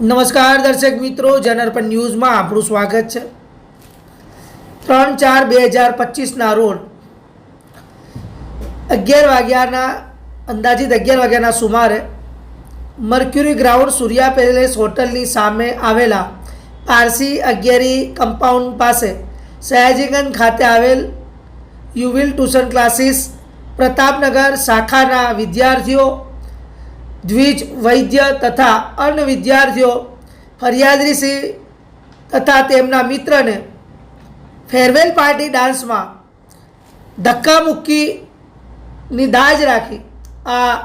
નમસ્કાર દર્શક મિત્રો જનરપન ન્યૂઝમાં આપણું સ્વાગત છે. ત્રણ ચાર બે હજાર પચીસના રોજ અગિયાર વાગ્યાના, અંદાજિત અગિયાર વાગ્યાના સુમારે મર્ક્યુરી ગ્રાઉન્ડ સૂર્યા પેલેસ હોટલની સામે આવેલા પારસી અગિયારી કમ્પાઉન્ડ પાસે સયાજીગંજ ખાતે આવેલ યુવિલ ટ્યુશન ક્લાસીસ પ્રતાપનગર શાખાના વિદ્યાર્થીઓ દ્વિજ વૈદ્ય તથા અન્ય વિદ્યાર્થીઓ ફરિયાદરીસિંહ તથા તેમના મિત્રને ફેરવેલ પાર્ટી ડાન્સમાં ધક્કામુક્કીની દાજ રાખી. આ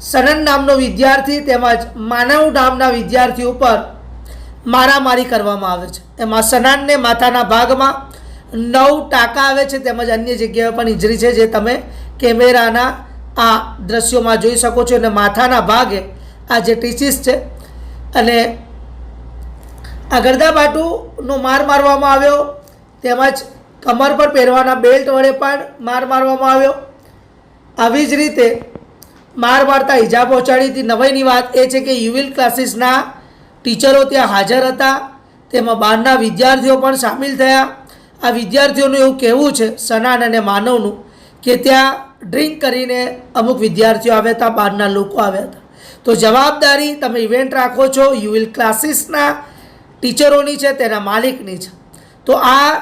સનન નામનો વિદ્યાર્થી તેમજ માનવ નામના વિદ્યાર્થી ઉપર મારામારી કરવામાં આવે છે. એમાં સનાનને માથાના ભાગમાં નવ ટાંકા આવે છે તેમજ અન્ય જગ્યાએ પણ ઇજરી છે જે તમે કેમેરાના આ દ્રશ્યોમાં જોઈ શકો છો અને માથાના ભાગે આ જે ટીચીસ છે અને આ ગરદાબાટુનો માર મારવામાં આવ્યો, તેમજ કમર પર પહેરવાના બેલ્ટ વડે પણ માર મારવામાં આવ્યો. આવી જ રીતે માર મારતા ઈજા પહોંચાડી હતી. નવાઈની વાત એ છે કે યુવિલ ક્લાસીસના ટીચરો ત્યાં હાજર હતા. તેમાં બહારના વિદ્યાર્થીઓ પણ સામેલ થયા. આ વિદ્યાર્થીઓનું એવું કહેવું છે, સનાન અને માનવનું, કે ત્યાં ડ્રિંક કરીને અમુક વિદ્યાર્થીઓ આવ્યા હતા, બહારના લોકો આવ્યા હતા. તો જવાબદારી તમે ઇવેન્ટ રાખો છો યુવિલ ક્લાસીસના ટીચરોની છે, તેના માલિકની છે. તો આ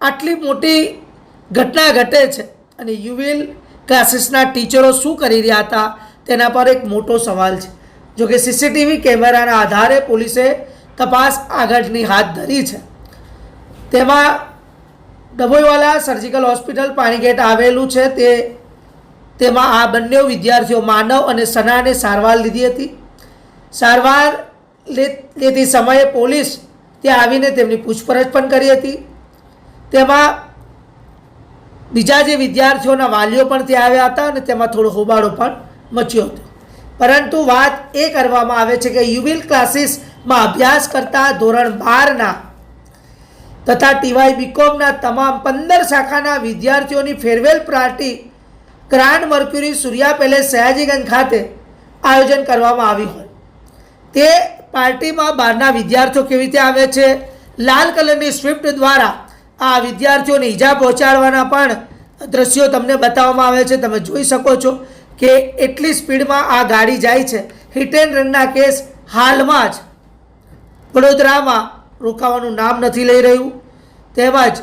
આટલી મોટી ઘટના ઘટે છે અને યુવિલ ક્લાસીસના ટીચરો શું કરી રહ્યા હતા, તેના પર એક મોટો સવાલ છે. જો કે સીસીટીવી કેમેરાના આધારે પોલીસે તપાસ આગળની હાથ ધરી છે. તેમાં ડભોઈવાલા સર્જિકલ હોસ્પિટલ પાણીગેટ આવેલું છે, તે તેમાં આ બંને વિદ્યાર્થીઓ માનવ અને સનાને સારવાર લીધી હતી. સારવાર લેતી સમયે પોલીસ ત્યાં આવીને તેમની પૂછપરછ પણ કરી હતી. તેમાં બીજા જે વિદ્યાર્થીઓના વાલીઓ પણ ત્યાં આવ્યા હતા અને તેમાં થોડો હોબાળો પણ મચ્યો હતો. પરંતુ વાત એ કરવામાં આવે છે કે યુવિલ ક્લાસીસમાં અભ્યાસ કરતા ધોરણ બારના તથા ટીવાય બીકોમના તમામ પંદર શાખાના વિદ્યાર્થીઓની farewell party grand mercury Surya palace Sayajiganj ખાતે આયોજન કરવામાં આવ્યું હોય. તે પાર્ટીમાં બહારના વિદ્યાર્થીઓ કેવી રીતે આવે છે? લાલ કલરની સ્વિફ્ટ દ્વારા આ વિદ્યાર્થીઓને ઈજા પહોંચાડવાના પણ દ્રશ્યો તમને બતાવવામાં આવે છે. તમે જોઈ શકો છો કે એટલી સ્પીડમાં આ ગાડી જાય છે. હિટ એન્ડ રનના કેસ હાલમાં જ વડોદરામાં રોકાવાનું નામ નથી લઈ રહ્યું. તેમજ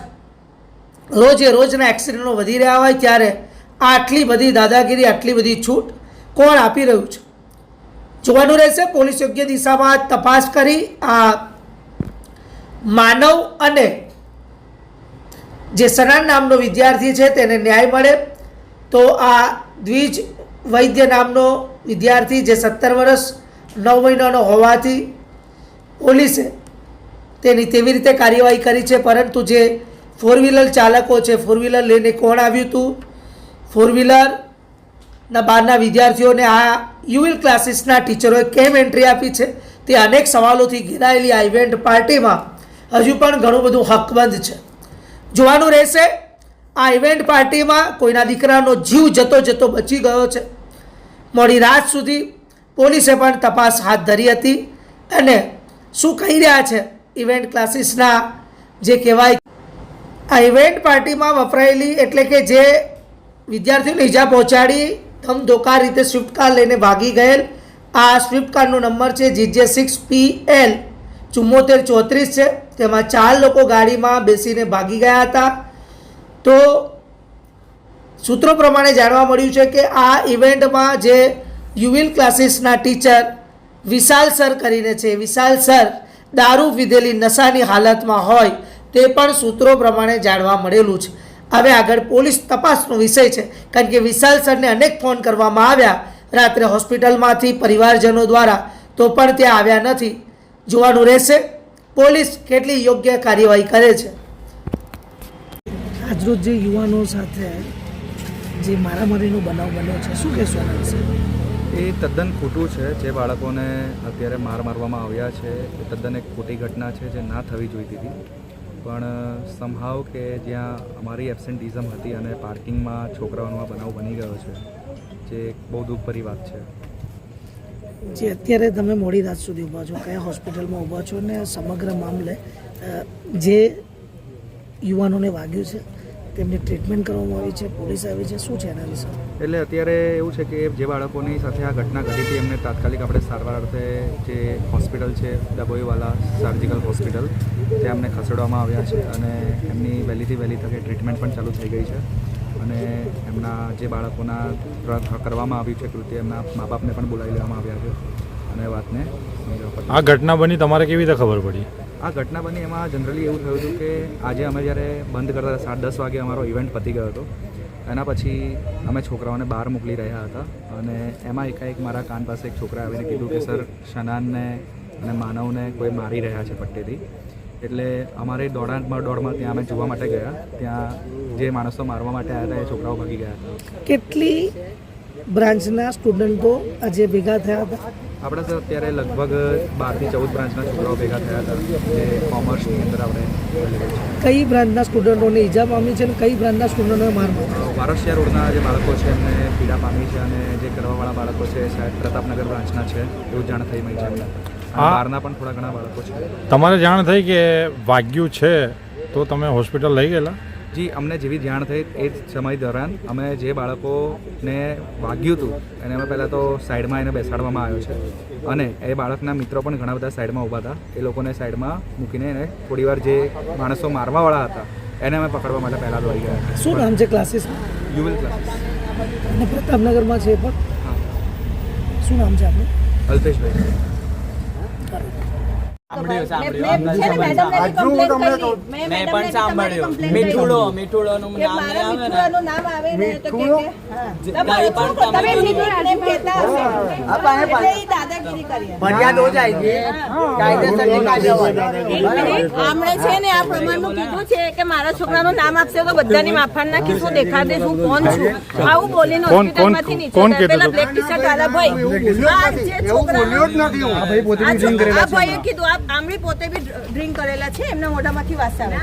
રોજે રોજના એક્સિડન્ટો વધી રહ્યા હોય ત્યારે આટલી બધી દાદાગીરી, આટલી બધી છૂટ કોણ આપી રહ્યું છે? જોવાનું રહેશે, પોલીસ યોગ્ય દિશામાં તપાસ કરી આ માનવ અને જે સનાન નામનો વિદ્યાર્થી છે તેને ન્યાય મળે. તો આ દ્વિજ વૈદ્ય નામનો વિદ્યાર્થી જે સત્તર વર્ષ, નવ મહિનાનો હોવાથી પોલીસે તેની તેવી રીતે કાર્યવાહી કરી છે, પરંતુ જે ફોર વ્હીલર ચાલકો છે ફોર વ્હીલર લઈને કોણ આવ્યું હતું? ફોર વ્હીલરના બહારના વિદ્યાર્થીઓને આ યુવિલ ક્લાસીસના ટીચરોએ કેમ એન્ટ્રી આપી છે? તે અનેક સવાલોથી ઘેરાયેલી આ ઇવેન્ટ પાર્ટીમાં હજુ પણ ઘણું બધું હકબંધ છે. જોવાનું રહેશે, આ ઇવેન્ટ પાર્ટીમાં કોઈના દીકરાનો જીવ જતો જતો બચી ગયો છે. મોડી રાત સુધી પોલીસે પણ તપાસ હાથ ધરી હતી અને શું કહી રહ્યા છે ઇવેન્ટ ક્લાસીસના જે કહેવાય આ ઇવેન્ટ પાર્ટીમાં વપરાયેલી એટલે કે જે વિદ્યાર્થીઓને ઈજા પહોંચાડી ધમધોકાર રીતે સ્વિફ્ટ કાર લઈને ભાગી ગયેલ. આ સ્વિફ્ટ કારનો નંબર છે જીજે સિક્સ પી એલ. ચુમ્મોતેર ચોત્રીસ છે. તેમાં ચાર લોકો ગાડીમાં બેસીને ભાગી ગયા હતા. તો સૂત્રો પ્રમાણે જાણવા મળ્યું છે કે આ ઇવેન્ટમાં જે યુવિલ ક્લાસીસના ટીચર વિશાલ સર કરીને છે, વિશાલ સર દારૂ પીધેલી નશાની હાલતમાં હોય, તે પણ સૂત્રો પ્રમાણે જાણવા મળેલું છે. હવે આગળ પોલીસ તપાસનો વિષય છે કારણ કે વિશાલ સરને અનેક ફોન કરવામાં આવ્યા. રાત્રે હોસ્પિટલમાંથી પરિવારજનો દ્વારા તો પણ ત્યાં આવ્યા નથી. જોવાનું રહેશે પોલીસ કેટલી યોગ્ય કાર્યવાહી કરે છે. આજરોજ જે યુવાનો સાથે જે મારામારીનો બનાવ બન્યો છે શું કહેશો વિશે? એ તદ્દન ખોટું છે જે બાળકોને અત્યારે માર મારવામાં આવ્યા છે એ તદ્દન એક ખોટી ઘટના છે જે ના થવી જોઈતી હતી. પણ સમહાવ કે જ્યાં અમારી એબસેન્ટિઝમ હતી અને પાર્કિંગમાં છોકરાઓનો બનાવ બની ગયો છે, જે બહુ દુઃખભરી વાત છે. જે અત્યારે તમે મોડી રાત સુધી ઊભા છો, કયા હોસ્પિટલમાં ઊભા છો ને સમગ્ર મામલે જે યુવાનોને વાગ્યું છે? તેમની ટ્રીટમેન્ટ કરવામાં આવી છે પોલીસ આવી છે શું છે એના વિશે? એટલે અત્યારે એવું છે કે જે બાળકોની સાથે આ ઘટના ઘટી હતી એમને તાત્કાલિક આપણે સારવાર અર્થે જે હોસ્પિટલ છે ડબોઈવાલા સર્જિકલ હોસ્પિટલ ત્યાં અમને ખસેડવામાં આવ્યા છે અને એમની વહેલીથી વહેલી તકે ટ્રીટમેન્ટ પણ ચાલુ થઈ ગઈ છે. અને એમના જે બાળકોના કરવામાં આવ્યું છે કૃત્ય એમના મા બાપને પણ બોલાવી લેવામાં આવ્યા છે. અને વાતને આ ઘટના બની તમારે કેવી રીતે ખબર પડી? આ ઘટના બની એમાં જનરલી એવું થયું હતું કે આજે અમે જ્યારે બંધ કરતા હતા સાત દસ વાગે અમારો ઇવેન્ટ પતી ગયો હતો. એના પછી અમે છોકરાઓને બહાર મોકલી રહ્યા હતા અને એમાં એકાએક મારા કાન પાસે એક છોકરા આવીને કીધું કે, સર, શનાનને અને માનવને કોઈ મારી રહ્યા છે પટ્ટેથી. એટલે અમારે દોડામાં દોડમાં ત્યાં અમે જોવા માટે ગયા. ત્યાં જે માણસો મારવા માટે આવ્યા હતા, એ છોકરાઓ ભાગી ગયા હતા. કેટલી બ્રાન્ચના સ્ટુડન્ટો આજે ભેગા થયા હતા? આપણે સર અત્યારે લગભગ બારથી ચૌદ બ્રાન્ચના છોકરાઓ ભેગા થયા હતા જે કોમર્સની અંદર આપણે કઈ બ્રાન્ચના સ્ટુડન્ટોને ઈજા પામી છે અને કઈ બ્રાન્ચના સ્ટુડન્ટોને માર માર્યો વારસિયા રોડના જે બાળકો છે એમને પીડા પામી છે અને જે કરવાવાળા બાળકો છે સાહેબ પ્રતાપનગર બ્રાન્ચના છે એવું જાણ થઈ મળી છે. બહારના પણ થોડા ઘણા બાળકો છે. તમારે જાણ થઈ કે વાગ્યું છે તો તમે હોસ્પિટલ લઈ ગયેલા? જી અમને જેવી જાણ થઈ એ જ સમય દરમિયાન અમે જે બાળકોને વાગ્યું હતું એને અમે પહેલાં તો સાઈડમાં એને બેસાડવામાં આવ્યો છે. અને એ બાળકના મિત્રો પણ ઘણા બધા સાઈડમાં ઊભા હતા. એ લોકોને સાઈડમાં મૂકીને એને થોડીવાર જે માણસો મારવાવાળા હતા એને અમે પકડવા માટે પહેલાં દોડી ગયા શું નામ છે ક્લાસીસ યુવેલ ક્લાસીસ પ્રતાપનગરમાં છે પણ? શું નામ છે આપનું? અલ્પેશભાઈ મેં પણ સાંભળ્યું મીઠુડો મીઠુડોનું કે નામ મારા ને. નામ ને ને કીધું છે કે મારા છોકરાનું નામ આપશે તો બધાની માફાન નાખીશ હું દેખા દઈશ હું કોણ છું? આવું બોલીને કોણ- હોસ્પિટલમાંથી નીચે. કીધું પેલા બ્લેક ટી શર્ટ વાળા ભાઈ. આ છોકરા બોલ્યો જ નથી હું. આ છો- આ ભાઈએ કીધું આ પોતે બી ડ્રિંક કરેલા છે એમના મોઢામાંથી વાસ આવે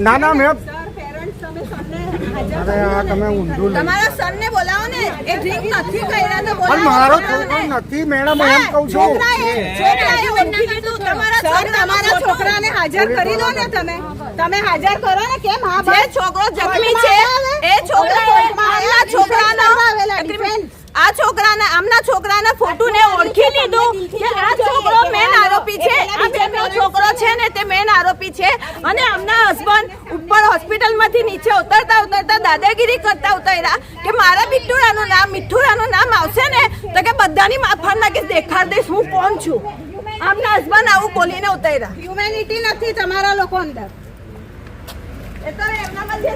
ના ના મેમ તમારા સનને બોલાવો ને એ ડ્રિંક નથી કર્યા તો બોલાવો મારો છોકરો નથી મેડમ એમ કહું છું. છોકરાએ છોકરાએ ઓળખી લીધું તમારા તમારા છોકરાને હાજર કરી દો ને તમે. તમે હાજર કરો ને કેમ? હા જે છોકરો જખમી છે એ છોકરા છોકરાના આ છોકરાના આમના છોકરાના ફોટોને ઓળખી લીધું કે આ છોકરો મેન આરોપી છે આ બેનનો છોકરો છે ને તે મેન આરોપી છે. અને આમના હસબન્ડ ઉપર હોસ્પિટલમાંથી નીચે ઉતરતા ઉતરતા દાદાગીરી કરતા ઉતર્યા કે મારા બિટ્ટુરાનું નામ મિઠ્ઠુરાનું નામ આવશે ને તો કે બધાની માફા કે દેખાડ દઈશ, હું કોણ છું? આમના હસબન્ડ આવું બોલીને ઉતર્યા. હ્યુમેનિટી નથી તમારા લોકો અંદર. એ તો એમનામાં જે